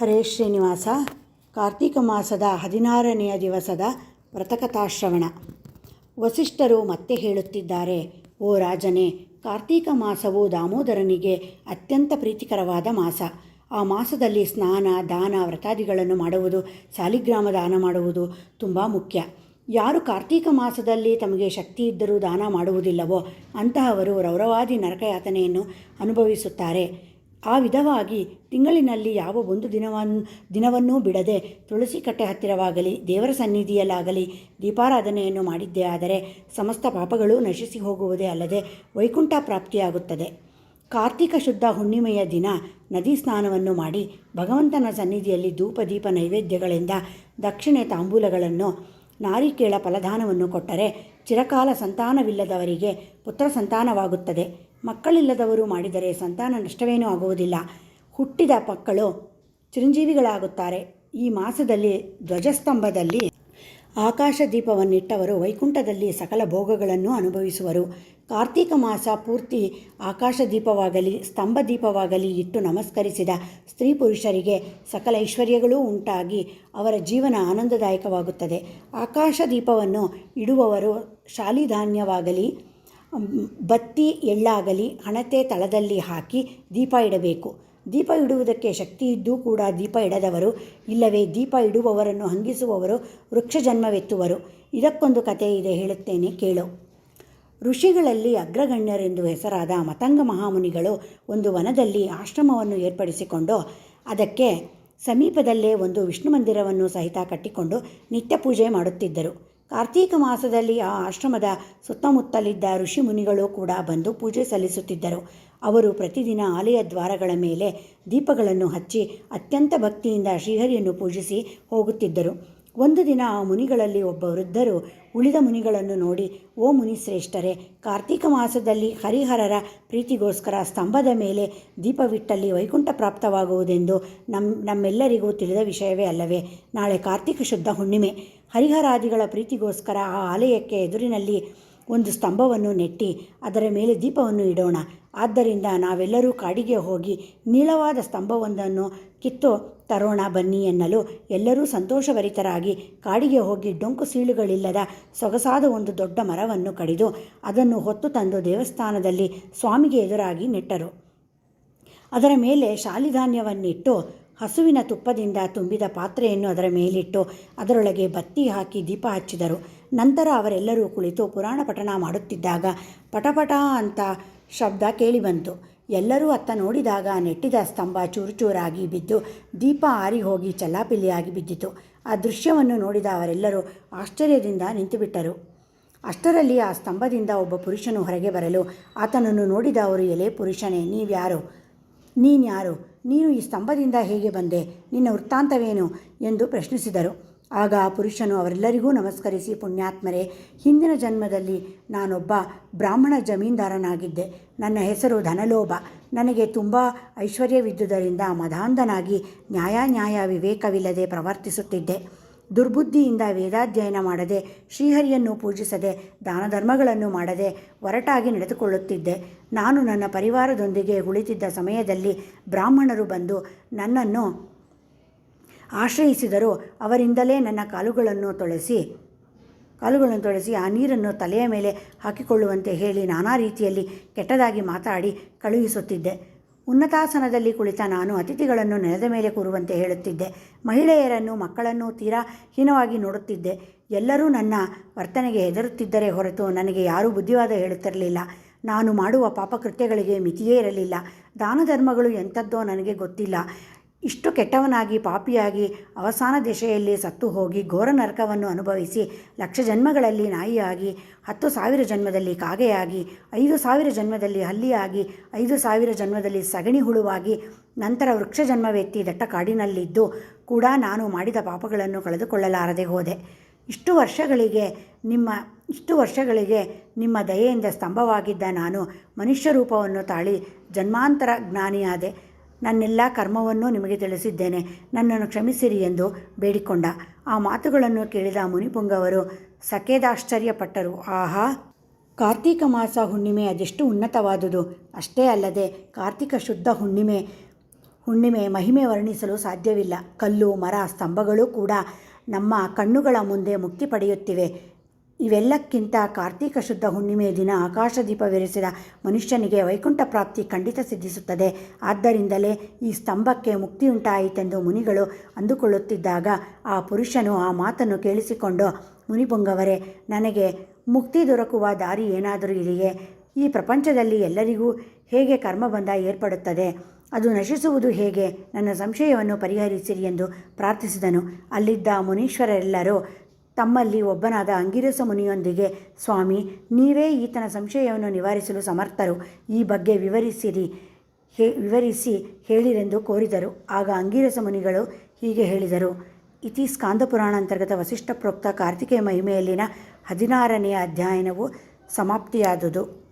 ಹರೇ ಶ್ರೀನಿವಾಸ. ಕಾರ್ತೀಕ ಮಾಸದ ಹದಿನಾರನೆಯ ದಿವಸದ ವ್ರತಕಥಾಶ್ರವಣ. ವಸಿಷ್ಠರು ಮತ್ತೆ ಹೇಳುತ್ತಿದ್ದಾರೆ, ಓ ರಾಜನೇ, ಕಾರ್ತೀಕ ಮಾಸವು ದಾಮೋದರನಿಗೆ ಅತ್ಯಂತ ಪ್ರೀತಿಕರವಾದ ಮಾಸ. ಆ ಮಾಸದಲ್ಲಿ ಸ್ನಾನ, ದಾನ, ವ್ರತಾದಿಗಳನ್ನು ಮಾಡುವುದು, ಸಾಲಿಗ್ರಾಮ ದಾನ ಮಾಡುವುದು ತುಂಬ ಮುಖ್ಯ. ಯಾರು ಕಾರ್ತೀಕ ಮಾಸದಲ್ಲಿ ತಮಗೆ ಶಕ್ತಿ ಇದ್ದರೂ ದಾನ ಮಾಡುವುದಿಲ್ಲವೋ, ಅಂತಹವರು ರೌರವಾದಿ ನರಕಯಾತನೆಯನ್ನು ಅನುಭವಿಸುತ್ತಾರೆ. ಆ ವಿಧವಾಗಿ ತಿಂಗಳಿನಲ್ಲಿ ಯಾವ ಒಂದು ದಿನವನ್ನು ದಿನವನ್ನೂ ಬಿಡದೆ ತುಳಸಿ ಕಟ್ಟೆ ಹತ್ತಿರವಾಗಲಿ, ದೇವರ ಸನ್ನಿಧಿಯಲ್ಲಾಗಲಿ ದೀಪಾರಾಧನೆಯನ್ನು ಮಾಡಿದ್ದೇ ಆದರೆ ಸಮಸ್ತ ಪಾಪಗಳು ನಶಿಸಿ ಹೋಗುವುದೇ ಅಲ್ಲದೆ ವೈಕುಂಠ ಪ್ರಾಪ್ತಿಯಾಗುತ್ತದೆ. ಕಾರ್ತಿಕ ಶುದ್ಧ ಹುಣ್ಣಿಮೆಯ ದಿನ ನದಿ ಸ್ನಾನವನ್ನು ಮಾಡಿ ಭಗವಂತನ ಸನ್ನಿಧಿಯಲ್ಲಿ ಧೂಪ ದೀಪ ನೈವೇದ್ಯಗಳಿಂದ ದಕ್ಷಿಣೆ ತಾಂಬೂಲಗಳನ್ನು ನಾರಿಕೇಳ ಫಲದಾನವನ್ನು ಕೊಟ್ಟರೆ ಚಿರಕಾಲ ಸಂತಾನವಿಲ್ಲದವರಿಗೆ ಪುತ್ರ ಸಂತಾನವಾಗುತ್ತದೆ. ಮಕ್ಕಳಿಲ್ಲದವರು ಮಾಡಿದರೆ ಸಂತಾನ ನಷ್ಟವೇನೂ ಆಗುವುದಿಲ್ಲ. ಹುಟ್ಟಿದ ಮಕ್ಕಳು ಚಿರಂಜೀವಿಗಳಾಗುತ್ತಾರೆ. ಈ ಮಾಸದಲ್ಲಿ ಧ್ವಜಸ್ತಂಭದಲ್ಲಿ ಆಕಾಶ ದೀಪವನ್ನಿಟ್ಟವರು ವೈಕುಂಠದಲ್ಲಿ ಸಕಲ ಭೋಗಗಳನ್ನು ಅನುಭವಿಸುವರು. ಕಾರ್ತೀಕ ಮಾಸ ಪೂರ್ತಿ ಆಕಾಶ ದೀಪವಾಗಲಿ ಸ್ತಂಭ ದೀಪವಾಗಲಿ ಇಟ್ಟು ನಮಸ್ಕರಿಸಿದ ಸ್ತ್ರೀ ಪುರುಷರಿಗೆ ಸಕಲ ಐಶ್ವರ್ಯಗಳೂ ಉಂಟಾಗಿ ಅವರ ಜೀವನ ಆನಂದದಾಯಕವಾಗುತ್ತದೆ. ಆಕಾಶ ದೀಪವನ್ನು ಇಡುವವರು ಶಾಲಿಧಾನ್ಯವಾಗಲಿ, ಬತ್ತಿ ಎಳ್ಳಾಗಲಿ ಹಣತೆ ತಳದಲ್ಲಿ ಹಾಕಿ ದೀಪ ಇಡಬೇಕು. ದೀಪ ಇಡುವುದಕ್ಕೆ ಶಕ್ತಿ ಇದ್ದೂ ಕೂಡ ದೀಪ ಇಡದವರು, ಇಲ್ಲವೇ ದೀಪ ಇಡುವವರನ್ನು ಹಂಗಿಸುವವರು ವೃಕ್ಷ ಜನ್ಮವೆತ್ತುವರು ಇದಕ್ಕೊಂದು ಕಥೆ ಇದೆ ಹೇಳುತ್ತೇನೆ, ಕೇಳು. ಋಷಿಗಳಲ್ಲಿ ಅಗ್ರಗಣ್ಯರೆಂದು ಹೆಸರಾದ ಮತಂಗ ಮಹಾಮುನಿಗಳು ಒಂದು ವನದಲ್ಲಿ ಆಶ್ರಮವನ್ನು ಏರ್ಪಡಿಸಿಕೊಂಡು, ಅದಕ್ಕೆ ಸಮೀಪದಲ್ಲೇ ಒಂದು ವಿಷ್ಣು ಮಂದಿರವನ್ನು ಸಹಿತ ಕಟ್ಟಿಕೊಂಡು ನಿತ್ಯ ಪೂಜೆ ಮಾಡುತ್ತಿದ್ದರು. ಕಾರ್ತೀಕ ಮಾಸದಲ್ಲಿ ಆ ಆಶ್ರಮದ ಸುತ್ತಮುತ್ತಲಿದ್ದ ಋಷಿ ಮುನಿಗಳು ಕೂಡ ಬಂದು ಪೂಜೆ ಸಲ್ಲಿಸುತ್ತಿದ್ದರು. ಅವರು ಪ್ರತಿದಿನ ಆಲಯ ದ್ವಾರಗಳ ಮೇಲೆ ದೀಪಗಳನ್ನು ಹಚ್ಚಿ ಅತ್ಯಂತ ಭಕ್ತಿಯಿಂದ ಶ್ರೀಹರಿಯನ್ನು ಪೂಜಿಸಿ ಹೋಗುತ್ತಿದ್ದರು. ಒಂದು ದಿನ ಆ ಮುನಿಗಳಲ್ಲಿ ಒಬ್ಬ ವೃದ್ಧರು ಉಳಿದ ಮುನಿಗಳನ್ನು ನೋಡಿ, ಓ ಮುನಿಶ್ರೇಷ್ಠರೇ, ಕಾರ್ತೀಕ ಮಾಸದಲ್ಲಿ ಹರಿಹರರ ಪ್ರೀತಿಗೋಸ್ಕರ ಸ್ತಂಭದ ಮೇಲೆ ದೀಪವಿಟ್ಟಲ್ಲಿ ವೈಕುಂಠ ಪ್ರಾಪ್ತವಾಗುವುದೆಂದು ನಮ್ಮ ನಮ್ಮೆಲ್ಲರಿಗೂ ತಿಳಿದ ವಿಷಯವೇ ಅಲ್ಲವೇ, ನಾಳೆ ಕಾರ್ತೀಕ ಶುದ್ಧ ಹುಣ್ಣಿಮೆ. ಹರಿಹರಾದಿಗಳ ಪ್ರೀತಿಗೋಸ್ಕರ ಆ ಆಲಯಕ್ಕೆ ಎದುರಿನಲ್ಲಿ ಒಂದು ಸ್ತಂಭವನ್ನು ನೆಟ್ಟಿ ಅದರ ಮೇಲೆ ದೀಪವನ್ನು ಇಡೋಣ. ಆದ್ದರಿಂದ ನಾವೆಲ್ಲರೂ ಕಾಡಿಗೆ ಹೋಗಿ ನೀಳವಾದ ಸ್ತಂಭವೊಂದನ್ನು ಕಿತ್ತು ತರೋಣ ಬನ್ನಿ ಎನ್ನಲು ಎಲ್ಲರೂ ಸಂತೋಷಭರಿತರಾಗಿ ಕಾಡಿಗೆ ಹೋಗಿ ಡೊಂಕು ಸೀಳುಗಳಿಲ್ಲದ ಸೊಗಸಾದ ಒಂದು ದೊಡ್ಡ ಮರವನ್ನು ಕಡಿದು ಅದನ್ನು ಹೊತ್ತು ತಂದು ದೇವಸ್ಥಾನದಲ್ಲಿ ಸ್ವಾಮಿಗೆ ಎದುರಾಗಿ ನೆಟ್ಟರು. ಅದರ ಮೇಲೆ ಶಾಲಿಧಾನ್ಯವನ್ನಿಟ್ಟು ಹಸುವಿನ ತುಪ್ಪದಿಂದ ತುಂಬಿದ ಪಾತ್ರೆಯನ್ನು ಅದರ ಮೇಲಿಟ್ಟು ಅದರೊಳಗೆ ಬತ್ತಿ ಹಾಕಿ ದೀಪ ಹಚ್ಚಿದರು. ನಂತರ ಅವರೆಲ್ಲರೂ ಕುಳಿತು ಪುರಾಣ ಪಠಣ ಮಾಡುತ್ತಿದ್ದಾಗ ಪಟಪಟ ಅಂತ ಶಬ್ದ ಕೇಳಿಬಂತು. ಎಲ್ಲರೂ ಅತ್ತ ನೋಡಿದಾಗ ನೆಟ್ಟಿದ ಸ್ತಂಭ ಚೂರುಚೂರಾಗಿ ಬಿದ್ದು ದೀಪ ಆರಿ ಹೋಗಿ ಚಲ್ಲಾಪಿಲ್ಲಿಯಾಗಿ ಬಿದ್ದಿತು. ಆ ದೃಶ್ಯವನ್ನು ನೋಡಿದ ಅವರೆಲ್ಲರೂ ಆಶ್ಚರ್ಯದಿಂದ ನಿಂತುಬಿಟ್ಟರು. ಅಷ್ಟರಲ್ಲಿ ಆ ಸ್ತಂಭದಿಂದ ಒಬ್ಬ ಪುರುಷನು ಹೊರಗೆ ಬರಲು, ಆತನನ್ನು ನೋಡಿದ ಅವರು, ಎಲೆ ಪುರುಷನೇ, ನೀವ್ಯಾರು? ನೀನ್ಯಾರು? ನೀನು ಈ ಸ್ತಂಭದಿಂದ ಹೇಗೆ ಬಂದೆ? ನಿನ್ನ ವೃತ್ತಾಂತವೇನು? ಎಂದು ಪ್ರಶ್ನಿಸಿದರು. ಆಗ ಆ ಪುರುಷನು ಅವರೆಲ್ಲರಿಗೂ ನಮಸ್ಕರಿಸಿ, ಪುಣ್ಯಾತ್ಮರೇ, ಹಿಂದಿನ ಜನ್ಮದಲ್ಲಿ ನಾನೊಬ್ಬ ಬ್ರಾಹ್ಮಣ ಜಮೀನ್ದಾರನಾಗಿದ್ದೆ. ನನ್ನ ಹೆಸರು ಧನಲೋಭ. ನನಗೆ ತುಂಬ ಐಶ್ವರ್ಯವಿದ್ದುದರಿಂದ ಮದಾಂಧನಾಗಿ ನ್ಯಾಯ ನ್ಯಾಯ ವಿವೇಕವಿಲ್ಲದೆ ಪ್ರವರ್ತಿಸುತ್ತಿದ್ದೆ. ದುರ್ಬುದ್ಧಿಯಿಂದ ವೇದಾಧ್ಯಯನ ಮಾಡದೆ ಶ್ರೀಹರಿಯನ್ನು ಪೂಜಿಸದೆ ದಾನ ಧರ್ಮಗಳನ್ನು ಮಾಡದೆ ಒರಟಾಗಿ ನಡೆದುಕೊಳ್ಳುತ್ತಿದ್ದೆ. ನಾನು ನನ್ನ ಪರಿವಾರದೊಂದಿಗೆ ಉಳಿತಿದ್ದ ಸಮಯದಲ್ಲಿ ಬ್ರಾಹ್ಮಣರು ಬಂದು ನನ್ನನ್ನು ಆಶ್ರಯಿಸಿದರು. ಅವರಿಂದಲೇ ನನ್ನ ಕಾಲುಗಳನ್ನು ತೊಳೆಸಿ ಕಾಲುಗಳನ್ನು ತೊಳೆಸಿ ಆ ನೀರನ್ನು ತಲೆಯ ಮೇಲೆ ಹಾಕಿಕೊಳ್ಳುವಂತೆ ಹೇಳಿ ನಾನಾ ರೀತಿಯಲ್ಲಿ ಕೆಟ್ಟದಾಗಿ ಮಾತಾಡಿ ಕಳುಹಿಸುತ್ತಿದ್ದೆ. ಉನ್ನತಾಸನದಲ್ಲಿ ಕುಳಿತ ನಾನು ಅತಿಥಿಗಳನ್ನು ನೆಲದ ಮೇಲೆ ಕೂರುವಂತೆ ಹೇಳುತ್ತಿದ್ದೆ. ಮಹಿಳೆಯರನ್ನು, ಮಕ್ಕಳನ್ನು ತೀರಾ ಹೀನವಾಗಿ ನೋಡುತ್ತಿದ್ದೆ. ಎಲ್ಲರೂ ನನ್ನ ವರ್ತನೆಗೆ ಹೆದರುತ್ತಿದ್ದರೆ ಹೊರತು ನನಗೆ ಯಾರೂ ಬುದ್ಧಿವಾದ ಹೇಳುತ್ತಿರಲಿಲ್ಲ. ನಾನು ಮಾಡುವ ಪಾಪಕೃತ್ಯಗಳಿಗೆ ಮಿತಿಯೇ ಇರಲಿಲ್ಲ. ದಾನ ಧರ್ಮಗಳು ಎಂಥದ್ದೋ ನನಗೆ ಗೊತ್ತಿಲ್ಲ. ಇಷ್ಟು ಕೆಟ್ಟವನಾಗಿ, ಪಾಪಿಯಾಗಿ ಅವಸಾನ ದಿಶೆಯಲ್ಲಿ ಸತ್ತು ಹೋಗಿ ಘೋರ ನರಕವನ್ನು ಅನುಭವಿಸಿ ಲಕ್ಷ ಜನ್ಮಗಳಲ್ಲಿ ನಾಯಿಯಾಗಿ, ಹತ್ತು ಸಾವಿರ ಜನ್ಮದಲ್ಲಿ ಕಾಗೆಯಾಗಿ, ಐದು ಸಾವಿರ ಜನ್ಮದಲ್ಲಿ ಹಲ್ಲಿಯಾಗಿ, ಐದು ಸಾವಿರ ಜನ್ಮದಲ್ಲಿ ಸಗಣಿ ಹುಳುವಾಗಿ, ನಂತರ ವೃಕ್ಷ ಜನ್ಮವೆತ್ತಿ ದಟ್ಟ ಕಾಡಿನಲ್ಲಿದ್ದು ಕೂಡ ನಾನು ಮಾಡಿದ ಪಾಪಗಳನ್ನು ಕಳೆದುಕೊಳ್ಳಲಾರದೆ ಹೋದೆ. ಇಷ್ಟು ವರ್ಷಗಳಿಗೆ ನಿಮ್ಮ, ಇಷ್ಟು ವರ್ಷಗಳಿಗೆ ನಿಮ್ಮ ದಯೆಯಿಂದ ಸ್ತಂಭವಾಗಿದ್ದ ನಾನು ಮನುಷ್ಯ ರೂಪವನ್ನು ತಾಳಿ ಜನ್ಮಾಂತರ ಜ್ಞಾನಿಯಾದೆ. ನನ್ನೆಲ್ಲ ಕರ್ಮವನ್ನು ನಿಮಗೆ ತಿಳಿಸಿದ್ದೇನೆ. ನನ್ನನ್ನು ಕ್ಷಮಿಸಿರಿ ಎಂದು ಬೇಡಿಕೊಂಡ. ಆ ಮಾತುಗಳನ್ನು ಕೇಳಿದ ಮುನಿಪುಂಗವರು ಸಖೇದಾಶ್ಚರ್ಯಪಟ್ಟರು. ಆಹಾ! ಕಾರ್ತೀಕ ಮಾಸ ಹುಣ್ಣಿಮೆ ಅದೆಷ್ಟು ಉನ್ನತವಾದುದು. ಅಷ್ಟೇ ಅಲ್ಲದೆ ಕಾರ್ತಿಕ ಶುದ್ಧ ಹುಣ್ಣಿಮೆ ಹುಣ್ಣಿಮೆ ಮಹಿಮೆ ವರ್ಣಿಸಲು ಸಾಧ್ಯವಿಲ್ಲ. ಕಲ್ಲು, ಮರ, ಸ್ತಂಭಗಳು ಕೂಡ ನಮ್ಮ ಕಣ್ಣುಗಳ ಮುಂದೆ ಮುಕ್ತಿ ಪಡೆಯುತ್ತಿವೆ. ಇವೆಲ್ಲಕ್ಕಿಂತ ಕಾರ್ತೀಕ ಶುದ್ಧ ಹುಣ್ಣಿಮೆಯ ದಿನ ಆಕಾಶದೀಪವಿರಿಸಿದ ಮನುಷ್ಯನಿಗೆ ವೈಕುಂಠ ಪ್ರಾಪ್ತಿ ಖಂಡಿತ ಸಿದ್ಧಿಸುತ್ತದೆ. ಆದ್ದರಿಂದಲೇ ಈ ಸ್ತಂಭಕ್ಕೆ ಮುಕ್ತಿಯುಂಟಾಯಿತೆಂದು ಮುನಿಗಳು ಅಂದುಕೊಳ್ಳುತ್ತಿದ್ದಾಗ ಆ ಪುರುಷನು ಆ ಮಾತನ್ನು ಕೇಳಿಸಿಕೊಂಡು, ಮುನಿಪುಂಗವರೇ, ನನಗೆ ಮುಕ್ತಿ ದೊರಕುವ ದಾರಿ ಏನಾದರೂ ಇದೆಯೇ? ಈ ಪ್ರಪಂಚದಲ್ಲಿ ಎಲ್ಲರಿಗೂ ಹೇಗೆ ಕರ್ಮಬಂಧ ಏರ್ಪಡುತ್ತದೆ? ಅದು ನಶಿಸುವುದು ಹೇಗೆ? ನನ್ನ ಸಂಶಯವನ್ನು ಪರಿಹರಿಸಿರಿ ಎಂದು ಪ್ರಾರ್ಥಿಸಿದನು. ಅಲ್ಲಿದ್ದ ಮುನೀಶ್ವರೆಲ್ಲರೂ ತಮ್ಮಲ್ಲಿ ಒಬ್ಬನಾದ ಅಂಗಿರಸ ಮುನಿಯೊಂದಿಗೆ, ಸ್ವಾಮಿ, ನೀವೇ ಈತನ ಸಂಶಯವನ್ನು ನಿವಾರಿಸಲು ಸಮರ್ಥರು. ಈ ಬಗ್ಗೆ ವಿವರಿಸಿರಿ, ಹೇ, ವಿವರಿಸಿ ಹೇಳಿರೆಂದು ಕೋರಿದರು. ಆಗ ಅಂಗಿರಸ ಮುನಿಗಳು ಹೀಗೆ ಹೇಳಿದರು. ಇತಿ ಸ್ಕಾಂದ ಪುರಾಣ ಅಂತರ್ಗತ ವಸಿಷ್ಠ ಪ್ರೋಕ್ತ ಕಾರ್ತಿಕೇಯ ಮಹಿಮೆಯಲ್ಲಿನ ಹದಿನಾರನೆಯ ಅಧ್ಯಯನವು ಸಮಾಪ್ತಿಯಾದುದು.